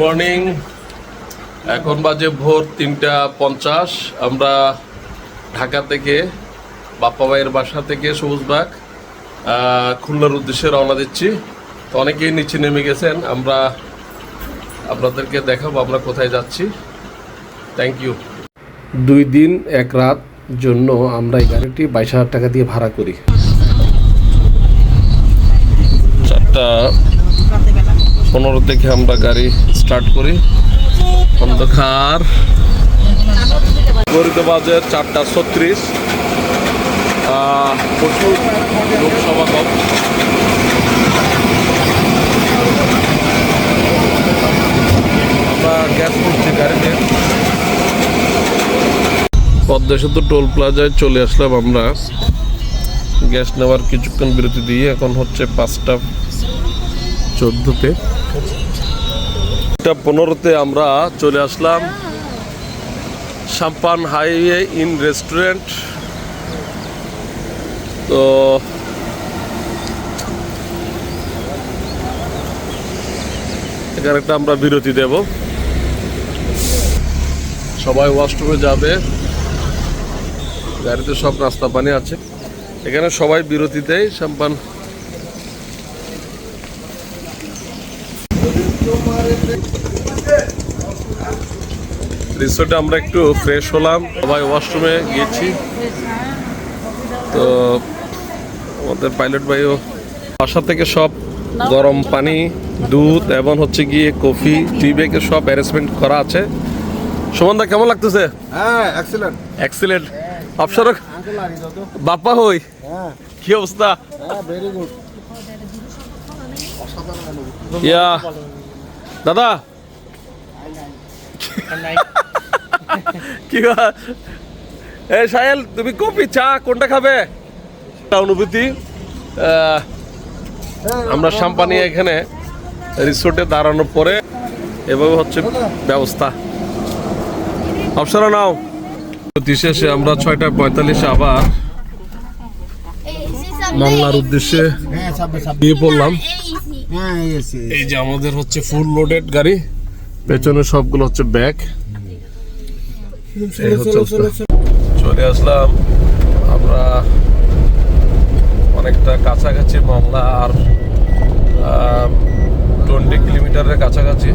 Morning এখন বাজে ভোর তিনটা পঞ্চাশ। আমরা ঢাকা থেকে বাপ্পা ভাইয়ের বাসা থেকে সবুজবাগ খুলনার উদ্দেশ্যে রওনা দিচ্ছি। তো অনেকেই নিচে নেমে গেছেন। আমরা আপনাদেরকে দেখাবো আমরা কোথায় যাচ্ছি। থ্যাংক ইউ দুই দিন, এক রাত জন্য আমরা এই গাড়িটি বাইশ হাজার টাকা দিয়ে ভাড়া করি। চারটা পনেরো থেকে আমরা গাড়ি স্টার্ট করি। অন্ধকার। ফরিদাবাদের চারটা ছত্রিশ। প্রচুর আমরা গ্যাস করছি গাড়িতে। পদ্মা সেতু টোল প্লাজায় চলে আসলাম আমরা। গ্যাস নেওয়ার কিছুক্ষণ বিরতি দিয়ে এখন হচ্ছে পাঁচটা চোদ্দোতে। পনেরোতে আমরা চলে আসলাম সাম্পান হাইওয়ে ইন রেস্টুরেন্ট। তো এখানে একটা আমরা বিরতি দেব। সবাই ওয়াশরুমে যাবে। গাড়িতে সব রাস্তা পানি আছে। এখানে সবাই বিরতি দেয় সাম্পান রিসোর্টে আমরা একটু ফ্রেশ হলাম। সবাই ওয়াশরুমে গিয়েছি। তো আমাদের পাইলট ভাইও বাসা থেকে সব গরম পানি দুধ এবং হচ্ছে গিয়ে কফি টি ব্যাগের সব অ্যারেঞ্জমেন্ট করা আছে। সুমনদা কেমন লাগতেছে? হ্যাঁ এক্সেলেন্ট এক্সিলেন্ট অপসর বাপ্পা হই। হ্যাঁ। কি অবস্থা? হ্যাঁ ভেরি গুড ইয়া দাদা। কি? এই সাহেল, তুমি কফি, চা কোনটা খাবে? অনুভূতি। আমরা সাম্পানি এখানে রিসোর্টে দাঁড়ানোর পরে এভাবে হচ্ছে ব্যবস্থা। অপসরা নাও। শেষে আমরা ছয়টা পঁয়তাল্লিশে আবার মংলার উদ্দেশ্যে ছাব্বিশ পড়লাম। এই যে আমাদের হচ্ছে ফুল লোডেড গাড়ি। পেছনে সবগুলো হচ্ছে ব্যাগ। এই হচ্ছে অবস্থা। চলে। আসলাম। আমরা অনেকটা কাছাকাছি মংলা আর টোয়েন্টি কিলোমিটারের কাছাকাছি।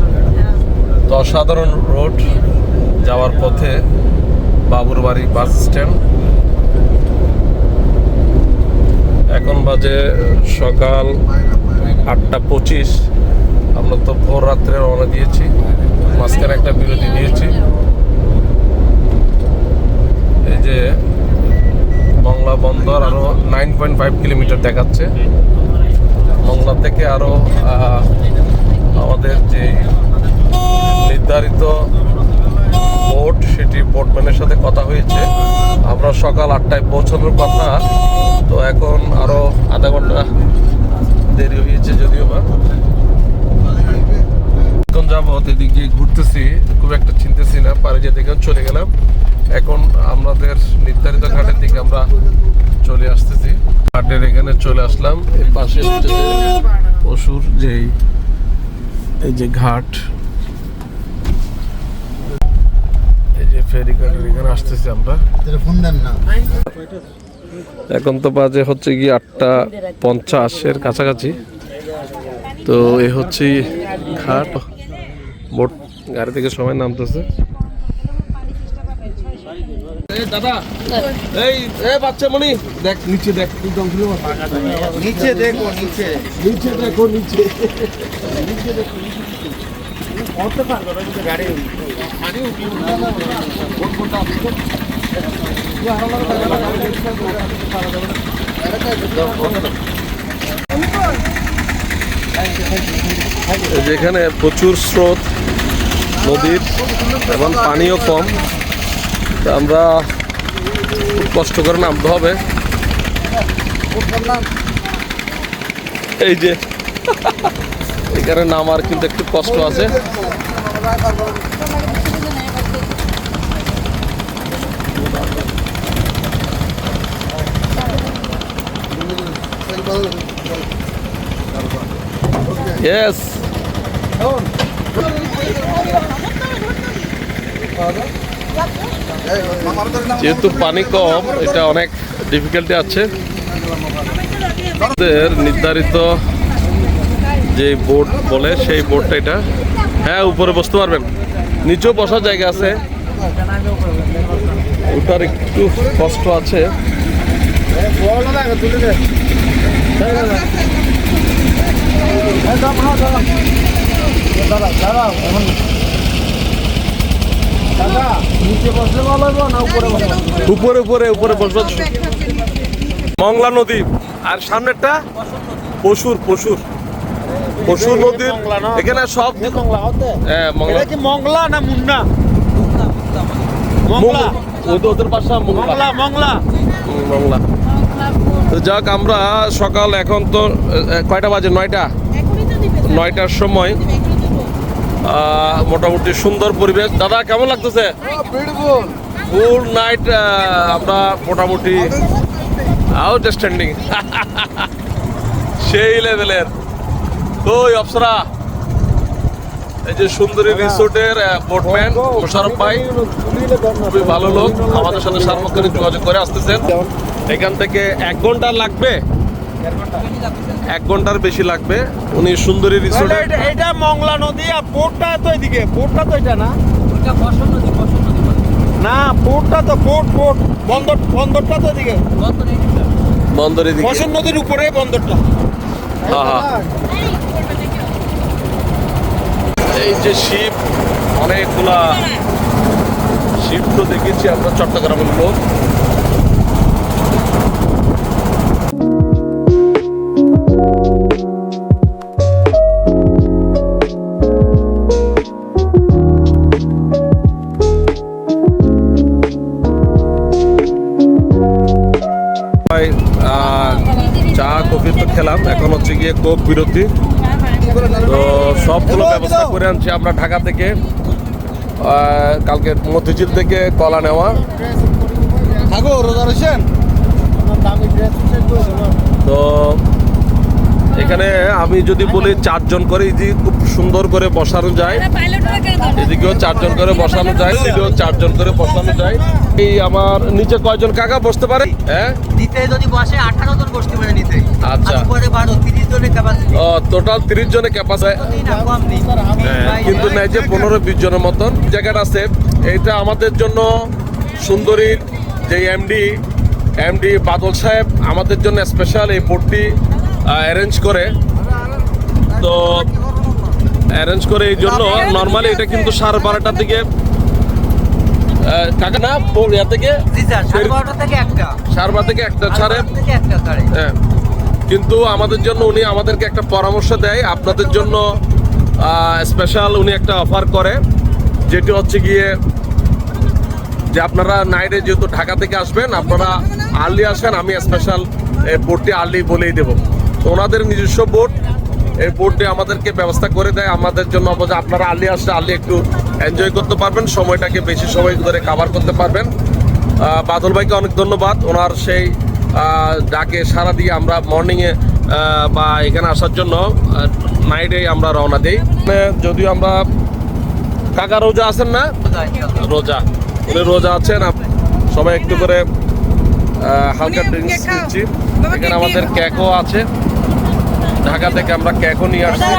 তো অসাধারণ রোড যাওয়ার পথে বাবুরবাড়ি বাস স্ট্যান্ড। এখন বাজে সকাল আটটা পঁচিশ। আমরা তো ভোর রাত্রে রওনা দিয়েছি। মাঝখানে একটা বিরতি দিয়েছি এই যে মংলা বন্দর আরও নাইন পয়েন্ট ফাইভ কিলোমিটার দেখাচ্ছে। মংলা থেকে আরও আহ, আমাদের যে নির্ধারিত বোট সেটি বোটম্যানের সাথে কথা হয়েছে। আমরা সকাল আটটায় পৌঁছানোর কথা। তো এখন আরও আধা ঘণ্টা দেরি হয়েছে যদিও বা। এখন যাবত এদিকে ঘুরতেছি, খুব একটা চিনতেছি না পারে যে দেখে চলে গেলাম। এখন আমাদের নির্ধারিত ঘাটের দিকে আমরা চলে আসতেছি। ঘাটের এখানে চলে আসলাম এর পাশে পশুর যেই, এই যে ঘাট। এই যে ফেরি ঘাটের এখানে আসতেছি আমরা। ফোন দেন না। এখন তো বাজে হচ্ছে কি আটটা পঞ্চাশ পঞ্চাশের কাছাকাছি। তো এ হচ্ছে ঘাট বোট গাড়ি থেকে সবাই নামতেছে। এই দাদা এই এ বাচ্চা মনি দেখ নিচে দেখ নিচে দেখো নিচে। নিচে দেখো নিচে। গাড়ি। যেখানে প্রচুর স্রোত, নদীর এবং পানিও কম। আমরা খুব কষ্ট করে নামতে হবে। এই যে, এখানে নামার কিন্তু একটু কষ্ট আছে। ইয়েস যেহেতু পানি কম, এটা অনেক ডিফিকাল্টি আছে। নির্ধারিত যে বোর্ড বলে, সেই বোর্ডটা এটা। হ্যাঁ উপরে বসতে পারবেন। নিচেও বসার জায়গা আছে। ওটার একটু কষ্ট আছে। নিচে বসলে ভালো হবে না উপরে উপরে উপরে উপরে বসবেন মংলা নদী। আর সামনেরটা পশুর পশুর। পশুর নদীর এখানে সব হ্যাঁ মংলা কি মংলা না মুন্না? মংলা। ওদের মংলা। মংলা মংলা। মংলা। তো যাক আমরা সকাল এখন তো কয়টা বাজে? নয়টা? নয়টার সময়। মোটামুটি সুন্দর পরিবেশ। দাদা কেমন লাগতেছে? ফুল নাইট আমরা মোটামুটি আউটস্ট্যান্ডিং সেই লেভেলের ওই অপসরা। এই যে সুন্দরী রিসোর্টের বোটম্যান মোশারফ ভাই খুবই ভালো লোক আমাদের সাথে সার্বক্ষণিক যোগাযোগ করে আসতেছেন। এখান থেকে এক ঘণ্টা লাগবে? এক ঘণ্টার বেশি লাগবে। উনি সুন্দরী রিসোর্টে এটা এটা মংলা নদী আর পোর্টটা তো এদিকে পোর্টটা তো এটা না? না পোর্টটা তো পোর্ট পোর্ট বন্দর বন্দরটা তো এদিকে। বন্দরের দিকে বসন নদীর উপরে বন্দরটা। হ্যাঁ, হ্যাঁ। এই যে শিপ অনেকগুলা শিপ তো দেখেছি, আমরা চট্টগ্রামের লোক। চা, কফি তো খেলাম, এখন হচ্ছে গিয়ে কোক বিরতি। সবগুলো ব্যবস্থা করে আনছি আমরা ঢাকা থেকে কালকে মতিঝিল থেকে কলা নেওয়া। থাকো রোজা রয়েছেন? তো এখানে আমি যদি বলি চারজন করে এই খুব সুন্দর করে বসানো যায়। এদিকেও চারজন করে বসানো যায় এদিকেও চারজন করে বসানো যায়। এই আমার নিচে কয়জন কাকা বসতে পারে? হ্যাঁ? নিতে যদি বসে আঠারো জন বসতে পারে নিতে আচ্ছা। উপরে বারো তিরিশ জনের ক্যাপাসিটি ও টোটাল তিরিশ জনের ক্যাপাসিটি কম নেই হ্যাঁ, কিন্তু নাই যে পনেরো বিশ জনের মতন। জায়গাটা আছে এইটা আমাদের জন্য সুন্দরীর যে এমডি এমডি বাদল সাহেব আমাদের জন্য স্পেশাল এই বোর্ডটি। অ্যারেঞ্জ করে। তো অ্যারেঞ্জ করে এই জন্য নর্মালি এটা কিন্তু সাড়ে বারোটার দিকে কাকা না ইয়া থেকে সাড়ে বারোটা থেকে একটা। সাড়ে বারো থেকে একটা ছাড়ে? হ্যাঁ। কিন্তু আমাদের জন্য উনি আমাদেরকে একটা পরামর্শ দেয় আপনাদের জন্য স্পেশাল উনি একটা অফার করে যেটি হচ্ছে গিয়ে যে আপনারা নাইটে যেহেতু ঢাকা থেকে আসবেন আপনারা আর্লি আসেন আমি স্পেশাল বোর্ডটি আর্লি বলেই দেবো। ওনাদের নিজস্ব বোর্ড এই বোর্ডটি আমাদেরকে ব্যবস্থা করে দেয়। আমাদের জন্য আপনারা আর্লি আসলে আর্লি একটু এনজয় করতে পারবেন সময়টাকে বেশি সময় ধরে কাভার করতে পারবেন। বাদল ভাইকে অনেক ধন্যবাদ। ওনার সেই ডাকে সারা দিয়ে আমরা মর্নিংয়ে বা এখানে আসার জন্য নাইটে আমরা রওনা দিই। যদিও আমরা কাকা রোজা আছেন না? রোজা। উনি রোজা আছেন সবাই একটু করে হালকা ড্রিঙ্কস নিচ্ছি। এখানে আমাদের ক্যাকও আছে। ঢাকা থেকে আমরা ক্যাকও নিয়ে আসছি।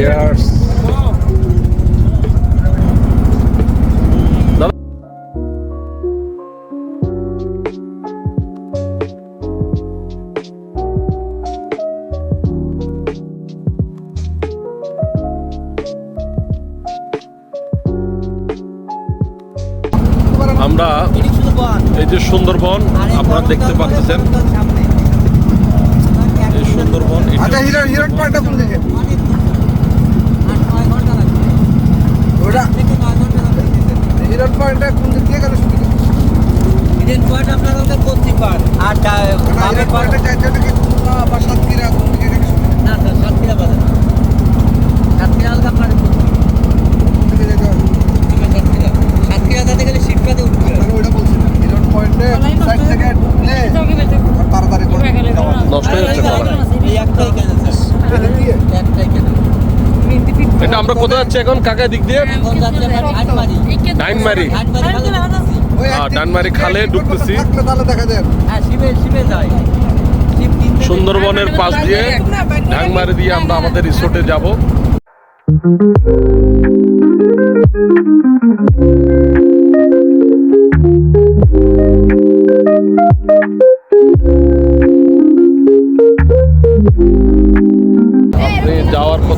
এই আমরা এই যে সুন্দরবন আপনারা দেখতে পাচ্ছেন। এই সুন্দরবন এটা আচ্ছা হিরণ হিরণ পার্টটা কোন দিকে আট নয় ঘণ্টা লাগবে ওটা থেকে নয় ঘণ্টা লাগবে যেতে। হিরণ পার্টটা কোন দিক দিয়ে গেলে সুবিধা ইডেন পয়েন্ট আপনার ওদের পশ্চিম পাড় আর ডা- বামের হিরণ পাড় পার্টটা চাইছে কি খুলনা বা সাতক্ষীরা কোন দিকে গেলে সুবিধা না স্যার সাতক্ষীরা বাজার সাতক্ষীরা হালকা আপনার কোন দিকে যেতে হবে সাতক্ষীরা সাতক্ষীরা যাতে গেলে শিবকাতে উঠবে আমি ওটা বলছি না হিরণ পয়েন্টে সাইড থেকে ঢুকলে তাড়াতাড়ি করে যাওয়া যায়। নষ্ট হয়ে যাচ্ছে কলা এই একটাই কেন স্যার এদিক দিয়ে একটাই কেন এটা আমরা কোথায় যাচ্ছি এখন? কাকা দিক দিয়ে? ডাইনমারি। হ্যাঁ, ডানমারি খালে থেকে- সুন্দরবনের পাশ দিয়ে ডাংমারি দিয়ে আমরা আমাদের রিসোর্টে যাব।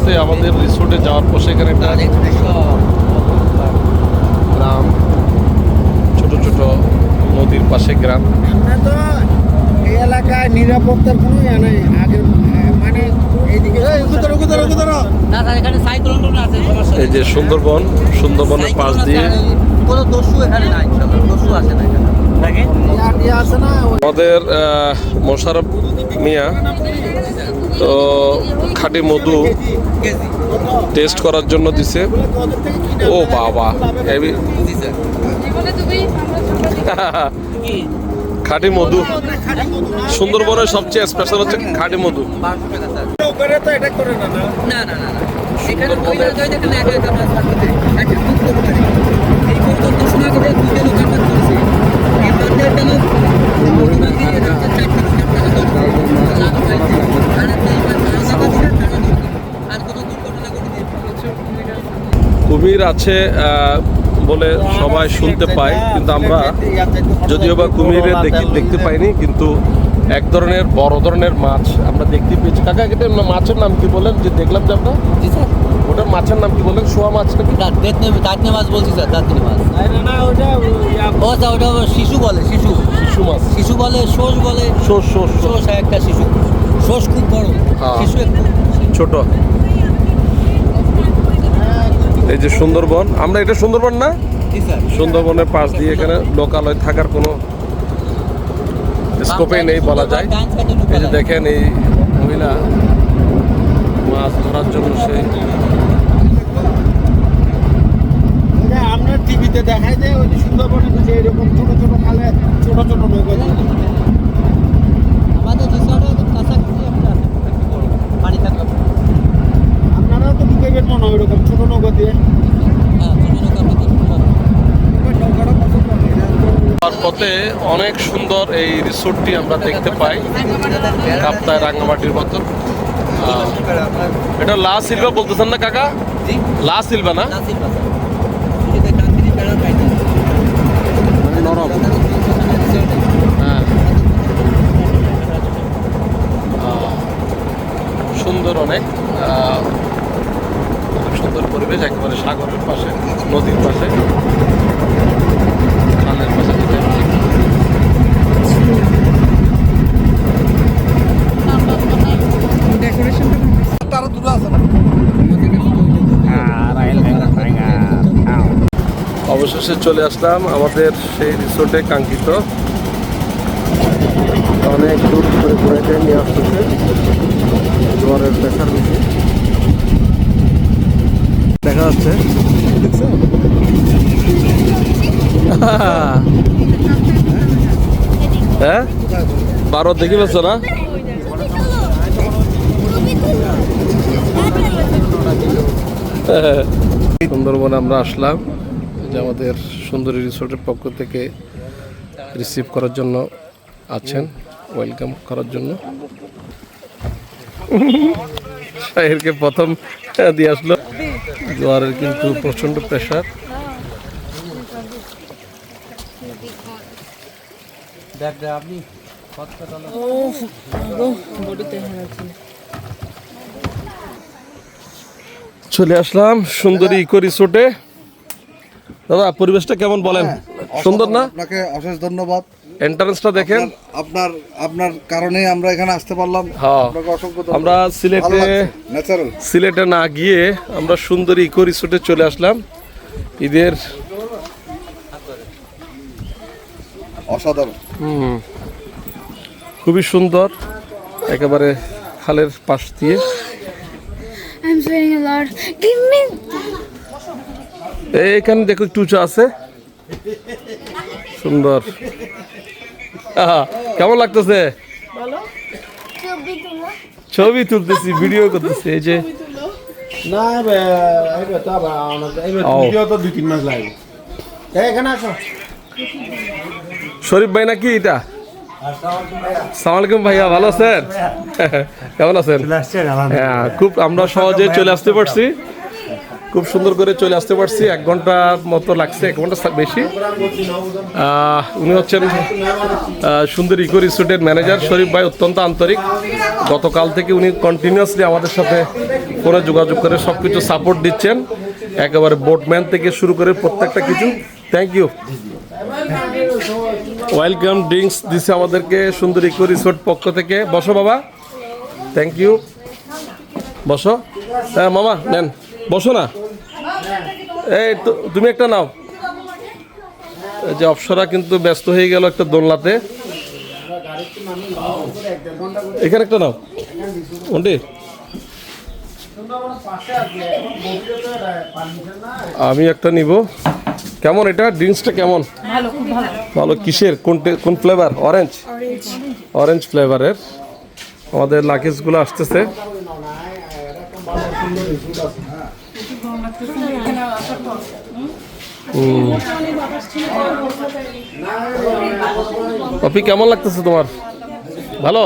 যাওয়ার আমাদের রিসোর্টে যাওয়ার পর এখানে একটা গ্রাম ছোট ছোট নদীর পাশে গ্রাম। আমরা তো এই এলাকায় নিরাপত্তার কোনো ইয়ে নাই। আগে মানে এইদিকে উকুতর উকুতর উকুতর না স্যার এখানে সাইক্লোন টোন আছে এই যে সুন্দরবন সুন্দরবনের পাশ দিয়ে কোনো দস্যু এখানে নাই দস্যু আসে না এখানে। আছে না আমাদের মোশারফ মিয়া তো খাঁটি মধু টেস্ট করার জন্য দিছে। ও বাবা খাঁটি মধু। সুন্দরবনের সবচেয়ে স্পেশাল হচ্ছে খাঁটি মধু। বারোশো আছে বলে সবাই শুনতে পায় কিন্তু আমরা যদিও বা কুমিরে দেখি দেখতে পাইনি কিন্তু এক ধরনের বড় ধরনের মাছ আমরা দেখতে পেয়েছি। কাকা এটা মাছের নাম কি বলেন? যে দেখলাম যে আমরা জি স্যার। ওটার মাছের নাম কি বলেন? শোয়া মাছ নাকি? দাঁতনে মাছ বলছি স্যার দাঁতনে মাছ। না ওটা ও স্যার ওটা শিশু বলে শিশু। শিশু মাছ। শিশু বলে শোষ বলে। শোষ শোষ শোষ। শোষ একটা শিশু। শোষ খুব বড়। হ্যাঁ। শিশু একটু। ছোট। এই যে সুন্দরবন আমরা এটা সুন্দরবন না? সুন্দরবনের পাশ দিয়ে এখানে লোকালয় থাকার কোনো স্কোপে নেই বলা যায়। এই যে দেখেন এই মহিলা মাছ ধরার জন্য সে ওটা আমরা টিভিতে দেখাই দেয় ওই যে সুন্দরবনে যে এরকম ছোট ছোট খালে ছোট ছোট নৌকা দিয়ে আমাদের রিসর্টে একদম কাছাকাছি একটা আছে একটু বড় পানি থাকবে আপনারাও তো ঢুকেবেন মনে হয় ওরকম ছোট নৌকা দিয়ে হ্যাঁ ছোটো নৌকার ভিতরে ওই নৌকাটা পছন্দ হয় না। আর পথে অনেক সুন্দর এই রিসোর্টটি আমরা দেখতে পাই কাপ্তায় রাঙ্গামাটির মতো। আহ, এটা লা সিলভা বলতেছেন না কাকা? লা সিলভা না? মানে নরম। হ্যাঁ। সুন্দর অনেক। আহ, অনেক সুন্দর পরিবেশ একেবারে সাগরের পাশে নদীর পাশে। তারা দূরে আছে না। অবশেষে চলে আসলাম আমাদের সেই রিসোর্টে কাঙ্ক্ষিত। অনেক দূর করে ঘুরে নিয়ে আসতেছে। জোয়ারের প্রেশার বেশি দেখা যাচ্ছে। হ্যাঁ? বারো দেখি পাচ্ছ না? সুন্দরবনে আমরা আসলাম। যে আমাদের সুন্দরী রিসোর্টের পক্ষ থেকে রিসিভ করার জন্য আছেন ওয়েলকাম করার জন্য। শাহিরকে প্রথম দিয়ে আসলো। জোয়ারের কিন্তু প্রচণ্ড প্রেশার দেখ আপনি চলে আসলাম সুন্দরী ইকো রিসোর্টে দাদা পরিবেশটা কেমন বলেন? সুন্দর না? আপনাকে অশেষ ধন্যবাদ। এন্ট্রান্সটা দেখেন। আপনার আপনার কারণে আমরা এখানে আসতে পারলাম। হ্যাঁ। আমরা সিলেটে সিলেটে না গিয়ে আমরা সুন্দরী ইকো রিসোর্টে চলে আসলাম। ঈদের অসাধারণ। হুম, খুবই সুন্দর। একেবারে খালের পাশ দিয়ে। I'm sweating a lot. Give me. এখানে দেখো একটু উঁচু আছে। সুন্দর। আহা, কেমন লাগতেছে? ছবি তুলতেছি ভিডিও করতেছি এই যে। না। ভিডিও তো দুই তিন মাস এখানে আসো। শরীফ ভাই নাকি এটা? সালাম আলাইকুম ভাইয়া। ভালো আছেন? কেমন আছেন? হ্যাঁ খুব আমরা সহজে চলে আসতে পারছি। খুব সুন্দর করে চলে আসতে পারছি। এক ঘণ্টার মতো লাগছে এক ঘণ্টা বেশি। উনি হচ্ছেন সুন্দর ইকো রিসোর্টের ম্যানেজার। শরীফ ভাই অত্যন্ত আন্তরিক। গতকাল থেকে উনি কন্টিনিউয়াসলি আমাদের সাথে ফোনে যোগাযোগ করে সব কিছু সাপোর্ট দিচ্ছেন। একেবারে বোটম্যান থেকে শুরু করে প্রত্যেকটা কিছু। থ্যাংক ইউ ওয়েলকাম ড্রিঙ্কস দিছে আমাদেরকে সুন্দর ইকো রিসোর্ট পক্ষ থেকে। বসো বাবা। থ্যাংক ইউ বসো। হ্যাঁ মামা নেন। বসো না। এই তো- তুমি একটা নাও। এই যে অপসরা কিন্তু ব্যস্ত হয়ে গেল একটা দোলনাতে। এখানে একটা নাও। ওন্টি আমি একটা নিব। কেমন এটা? ড্রিঙ্কসটা কেমন? ভালো কিসের? কোন ফ্লেভার অরেঞ্জ অরেঞ্জ ফ্লেভারের আমাদের লাকেজগুলো আসতেছে। কফি কেমন লাগতেছে তোমার? ভালো?